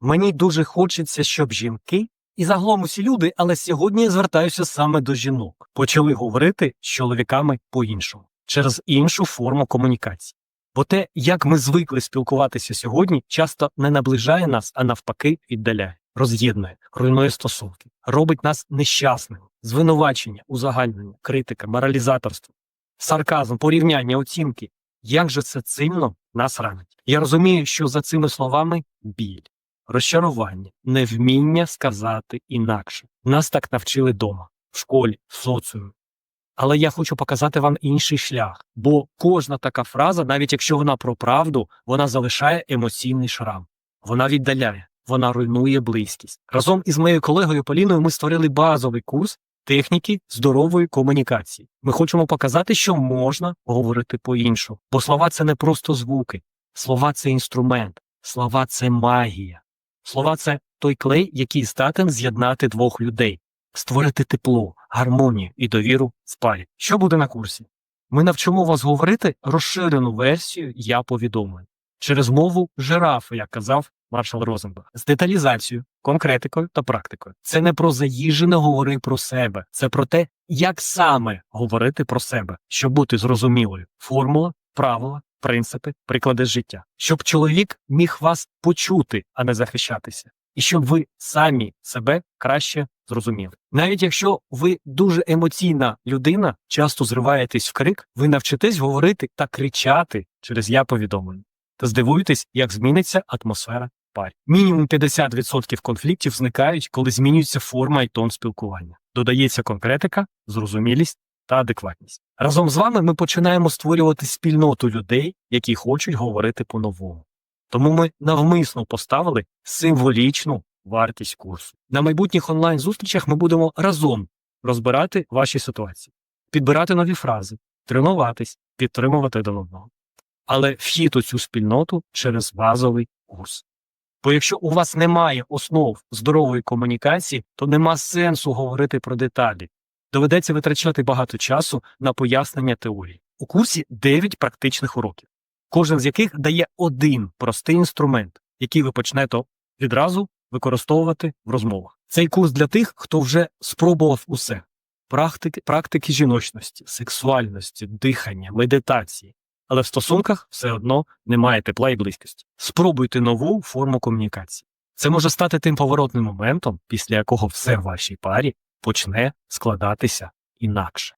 Мені дуже хочеться, щоб жінки і загалом усі люди, але сьогодні я звертаюся саме до жінок, почали говорити з чоловіками по-іншому, через іншу форму комунікації. Бо те, як ми звикли спілкуватися сьогодні, часто не наближає нас, а навпаки, віддаляє, роз'єднує, руйнує стосунки, робить нас нещасними, звинувачення, узагальнення, критика, моралізаторство, сарказм, порівняння, оцінки. Як же це цінно нас ранить? Я розумію, що за цими словами біль, розчарування, невміння сказати інакше. Нас так навчили дома, в школі, в соціумі. Але я хочу показати вам інший шлях, бо кожна така фраза, навіть якщо вона про правду, вона залишає емоційний шрам. Вона віддаляє, вона руйнує близькість. Разом із моєю колегою Поліною ми створили базовий курс техніки здорової комунікації. Ми хочемо показати, що можна говорити по-іншому. Бо слова це не просто звуки, слова це інструмент, слова це магія. Слова це той клей, який здатен з'єднати двох людей, створити тепло, гармонію і довіру в парі. Що буде на курсі? Ми навчимо вас говорити розширену версію я повідомлень через мову жирафи, як казав маршал Розенберг, з деталізацією, конкретикою та практикою. Це не про заїжджене говори про себе, це про те, як саме говорити про себе, щоб бути зрозумілою. Формула, правила, принципи, приклади життя, щоб чоловік міг вас почути, а не захищатися, і щоб ви самі себе краще зрозуміли. Навіть якщо ви дуже емоційна людина, часто зриваєтесь в крик, ви навчитесь говорити та кричати через я повідомлення. Та здивуєтесь, як зміниться атмосфера парі. Мінімум 50% конфліктів зникають, коли змінюється форма і тон спілкування. Додається конкретика, зрозумілість та адекватність. Разом з вами ми починаємо створювати спільноту людей, які хочуть говорити по-новому. Тому ми навмисно поставили символічну вартість курсу. На майбутніх онлайн-зустрічах ми будемо разом розбирати ваші ситуації, підбирати нові фрази, тренуватись, підтримувати один одного. Але вхід у цю спільноту через базовий курс. Бо якщо у вас немає основ здорової комунікації, то нема сенсу говорити про деталі. Доведеться витрачати багато часу на пояснення теорії. У курсі 9 практичних уроків, кожен з яких дає один простий інструмент, який ви почнете відразу використовувати в розмовах. Цей курс для тих, хто вже спробував усе: практики, практики жіночності, сексуальності, дихання, медитації. Але в стосунках все одно немає тепла і близькості. Спробуйте нову форму комунікації. Це може стати тим поворотним моментом, після якого все в вашій парі почне складатися інакше.